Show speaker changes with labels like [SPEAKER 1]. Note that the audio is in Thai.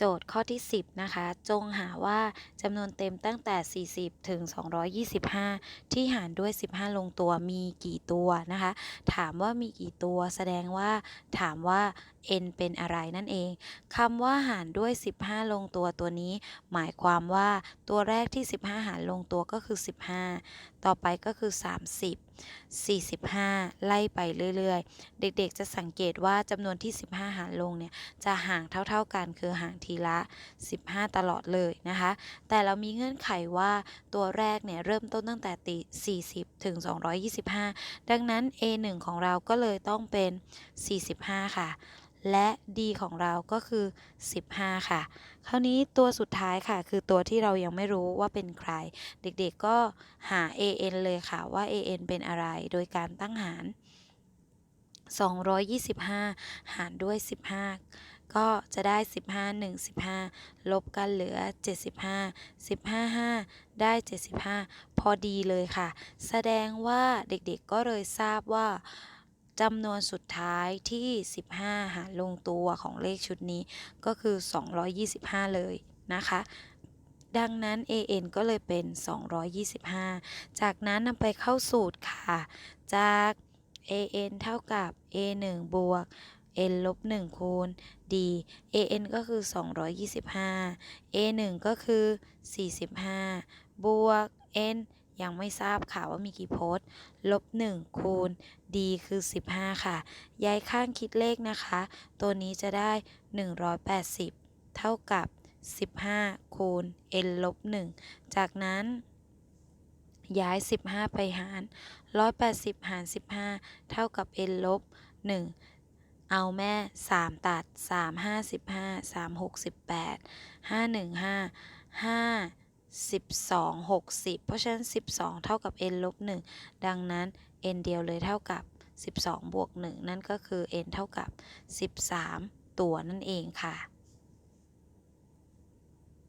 [SPEAKER 1] โจทย์ข้อที่ 10 นะคะ จงหาว่าจำนวนเต็มตั้งแต่ 40 ถึง 225 ที่หารด้วย 15 ลงตัวมีกี่ตัวนะคะ ถามว่ามีกี่ตัวแสดงว่าถามว่า n เป็นอะไรนั่นเองคำว่าหารด้วย 15 ลงตัวตัวนี้ หมายความว่าตัวแรกที่ 15 หารลงตัวก็คือ 15 ต่อไปก็คือ 30 45 ไล่ไปเรื่อยๆ เด็กๆ จะสังเกตว่าจำนวนที่ 15 หารลงเนี่ยจะห่างเท่าๆกันคือห่างทีละ 15 ตลอดเลยนะคะ แต่เรามีเงื่อนไขว่าตัวแรกเนี่ยเริ่มต้นตั้งแต่ติ40 ถึง 225 ดังนั้น a1 ของเราก็เลยต้องเป็น 45 ค่ะ และ d ของเราก็คือ 15 ค่ะ คราวนี้ตัวสุดท้ายค่ะ คือตัวที่เรายังไม่รู้ว่าเป็นใคร เด็กๆก็หา an เลยค่ะว่า an เป็นอะไร โดยการตั้งหาร 225 หารด้วย 15 ก็จะได้ 15 1 15 ลบกันเหลือ 75 15 5 ได้ 75 พอดีเลยค่ะ แสดงว่าเด็กๆก็เลยทราบว่า จำนวนสุดท้ายที่ 15 หารลงตัวของเลขชุดนี้ก็คือ 225 เลยนะคะ ดังนั้น an ก็เลยเป็น 225 จากนั้นนำไปเข้าสูตรค่ะ จาก an เท่ากับ a 1บวก n ลบ1คูณ d an ก็คือ 225 a 1ก็คือ 45 บวก n ยังไม่ทราบค่ะว่ามีกี่โพจน์ลบ1คูณ d คือ 15 ค่ะ ย้ายข้างคิดเลขนะคะ ตัวนี้จะได้ 180 เท่ากับ 15 คูณ n ลบ1จากนั้น ย้าย 15 ไปหาร 180 หาร 15 เท่ากับ n ลบ1เอาแม่ 3 ตัด 3 5 15 3 6 18 5 1 5 5 12 60 เพราะฉะนั้น 12 เท่ากับ n ลบ1ดังนั้น n เดียวเลยเท่ากับ 12 บวก 1 นั่นก็คือ n เท่ากับ 13 ตัวนั่นเองค่ะ